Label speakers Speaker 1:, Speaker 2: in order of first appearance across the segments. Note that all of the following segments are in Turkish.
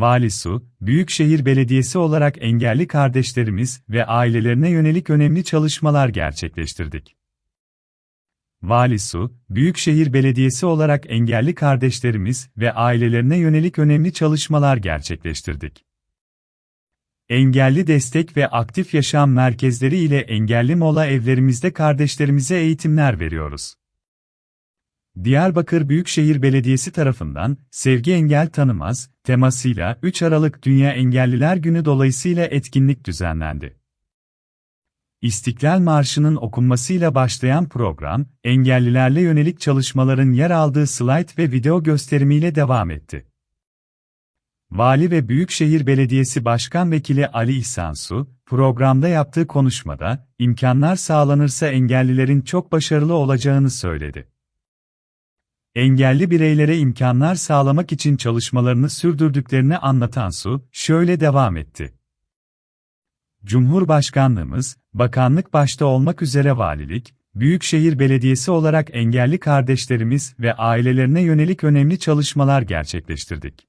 Speaker 1: Vali Su, Büyükşehir Belediyesi olarak engelli kardeşlerimiz ve ailelerine yönelik önemli çalışmalar gerçekleştirdik. Vali Su, Büyükşehir Belediyesi olarak engelli kardeşlerimiz ve ailelerine yönelik önemli çalışmalar gerçekleştirdik. Engelli destek ve aktif yaşam merkezleri ile engelli mola evlerimizde kardeşlerimize eğitimler veriyoruz. Diyarbakır Büyükşehir Belediyesi tarafından Sevgi Engel Tanımaz temasıyla 3 Aralık Dünya Engelliler Günü dolayısıyla etkinlik düzenlendi. İstiklal Marşı'nın okunmasıyla başlayan program, engellilerle yönelik çalışmaların yer aldığı slayt ve video gösterimiyle devam etti. Vali ve Büyükşehir Belediyesi Başkan Vekili Ali İhsan Su, programda yaptığı konuşmada, imkanlar sağlanırsa engellilerin çok başarılı olacağını söyledi. Engelli bireylere imkanlar sağlamak için çalışmalarını sürdürdüklerini anlatan Su, şöyle devam etti. Cumhurbaşkanlığımız, bakanlık başta olmak üzere valilik, Büyükşehir Belediyesi olarak engelli kardeşlerimiz ve ailelerine yönelik önemli çalışmalar gerçekleştirdik.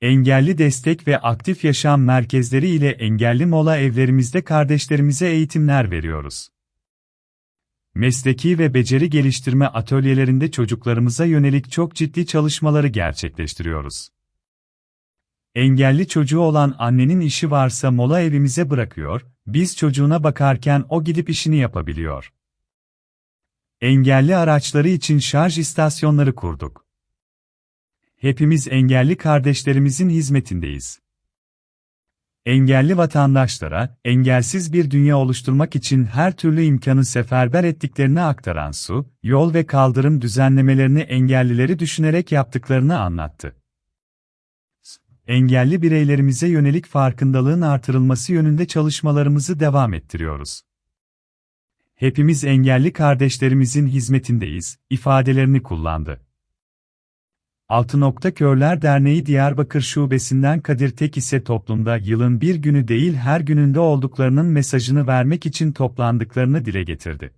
Speaker 1: Engelli destek ve aktif yaşam merkezleri ile engelli mola evlerimizde kardeşlerimize eğitimler veriyoruz. Mesleki ve beceri geliştirme atölyelerinde çocuklarımıza yönelik çok ciddi çalışmaları gerçekleştiriyoruz. Engelli çocuğu olan annenin işi varsa mola evimize bırakıyor, biz çocuğuna bakarken o gidip işini yapabiliyor. Engelli araçları için şarj istasyonları kurduk. Hepimiz engelli kardeşlerimizin hizmetindeyiz. Engelli vatandaşlara, engelsiz bir dünya oluşturmak için her türlü imkanı seferber ettiklerini aktaran su, yol ve kaldırım düzenlemelerini engellileri düşünerek yaptıklarını anlattı. Engelli bireylerimize yönelik farkındalığın artırılması yönünde çalışmalarımızı devam ettiriyoruz. Hepimiz engelli kardeşlerimizin hizmetindeyiz, ifadelerini kullandı. Altı Nokta Körler Derneği Diyarbakır Şubesinden Kadir Tek ise toplumda yılın bir günü değil her gününde olduklarının mesajını vermek için toplandıklarını dile getirdi.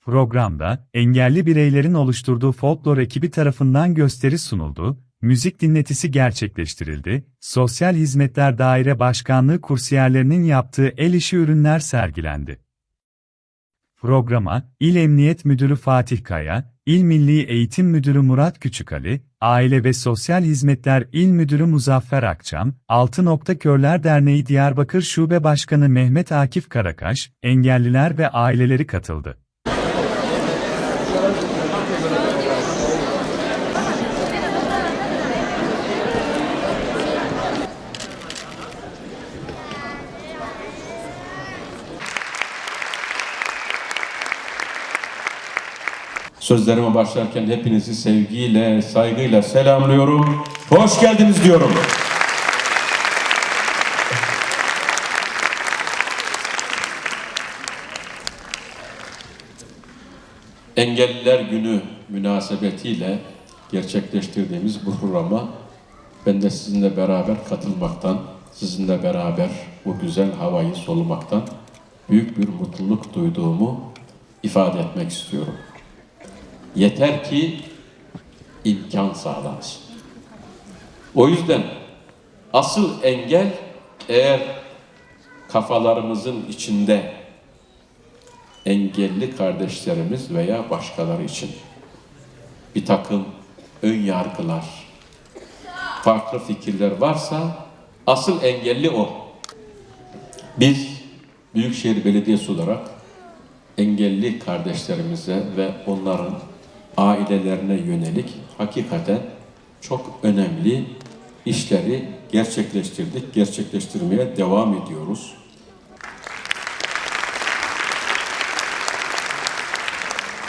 Speaker 1: Programda, engelli bireylerin oluşturduğu folklor ekibi tarafından gösteri sunuldu, müzik dinletisi gerçekleştirildi, Sosyal Hizmetler Daire Başkanlığı kursiyerlerinin yaptığı el işi ürünler sergilendi. Programa, İl Emniyet Müdürü Fatih Kaya, İl Milli Eğitim Müdürü Murat Küçükali, Aile ve Sosyal Hizmetler İl Müdürü Muzaffer Akçam, Altı Nokta Körler Derneği Diyarbakır Şube Başkanı Mehmet Akif Karakaş, engelliler ve aileleri katıldı.
Speaker 2: Sözlerime başlarken hepinizi sevgiyle, saygıyla selamlıyorum. Hoş geldiniz diyorum. Engelliler Günü münasebetiyle gerçekleştirdiğimiz bu programa ben de sizinle beraber katılmaktan, sizinle beraber bu güzel havayı solumaktan büyük bir mutluluk duyduğumu ifade etmek istiyorum. Yeter ki imkan sağlansın. O yüzden asıl engel eğer kafalarımızın içinde engelli kardeşlerimiz veya başkaları için bir takım ön yargılar, farklı fikirler varsa asıl engelli o. Biz Büyükşehir Belediyesi olarak engelli kardeşlerimize ve onların ailelerine yönelik hakikaten çok önemli işleri gerçekleştirdik, gerçekleştirmeye devam ediyoruz.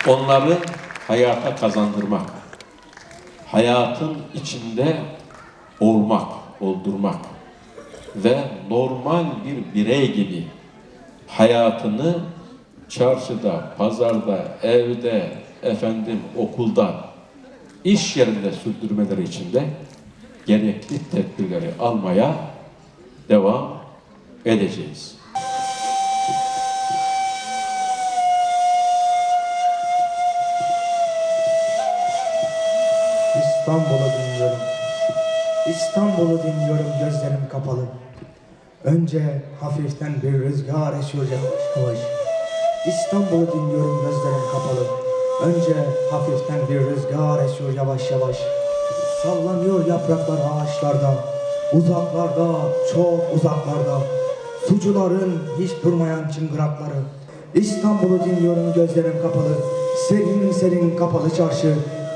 Speaker 2: Onları hayata kazandırmak, hayatın içinde olmak, oldurmak ve normal bir birey gibi hayatını çarşıda, pazarda, evde, efendim okulda, iş yerinde sürdürmeleri için de gerekli tedbirleri almaya devam edeceğiz.
Speaker 3: İstanbul'a dinliyorum. İstanbul'u dinliyorum gözlerim kapalı. Önce hafiften bir rüzgar esiyor yavaş yavaş. İstanbul'u dinliyorum gözlerim kapalı. Önce hafiften bir rüzgar esiyor yavaş yavaş. Sallanıyor yapraklar ağaçlarda. Uzaklarda, çok uzaklarda. Sucuların hiç durmayan çıngırakları. İstanbul'u dinliyorum gözlerim kapalı. Serin serin kapalı çarşı.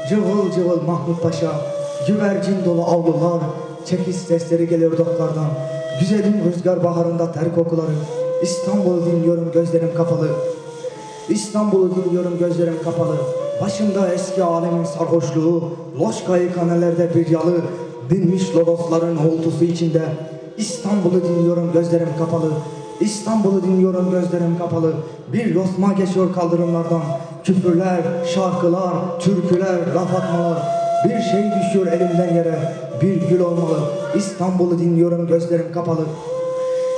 Speaker 3: Cıvıl cıvıl Mahmut Paşa. Güvercin dolu avlular. Çekiş sesleri geliyor doklardan. Güzelim rüzgar baharında ter kokuları. İstanbul'u dinliyorum gözlerim kapalı. İstanbul'u dinliyorum gözlerim kapalı. Başımda eski alemin sarhoşluğu, loş kanelerde bir yalı, dinmiş lodosların uğultusu içinde. İstanbul'u dinliyorum gözlerim kapalı. İstanbul'u dinliyorum gözlerim kapalı. Bir yosma geçiyor kaldırımlardan. Küfürler, şarkılar, türküler, laf atmalar. Bir şey düşüyor elimden yere. Bir gül olmalı. İstanbul'u dinliyorum gözlerim kapalı.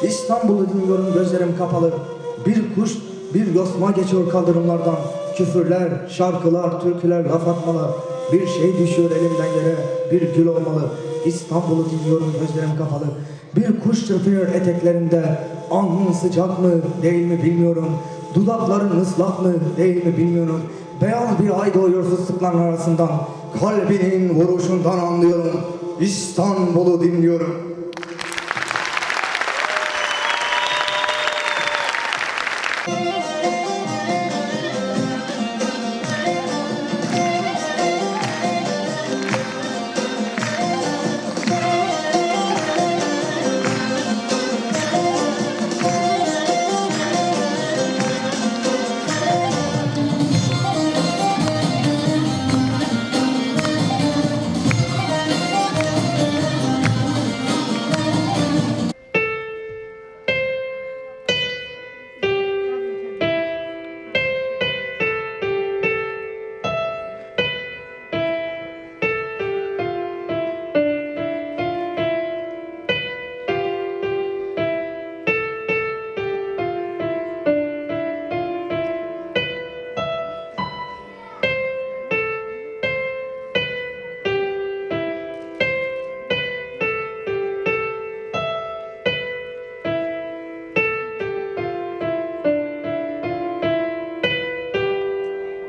Speaker 3: İstanbul'u dinliyorum gözlerim kapalı. Bir kuş, bir yosma geçiyor kaldırımlardan. Küfürler, şarkılar, türküler, laf atmalar. Bir şey düşüyor elimden yere, bir gül olmalı. İstanbul'u dinliyorum gözlerim kapalı. Bir kuş çırpıyor eteklerinde. Alnın sıcak mı, değil mi bilmiyorum. Dudakların ıslak mı, değil mi bilmiyorum. Beyaz bir ay doğuyor fıstıkların arasından. Kalbinin vuruşundan anlıyorum. İstanbul'u dinliyorum.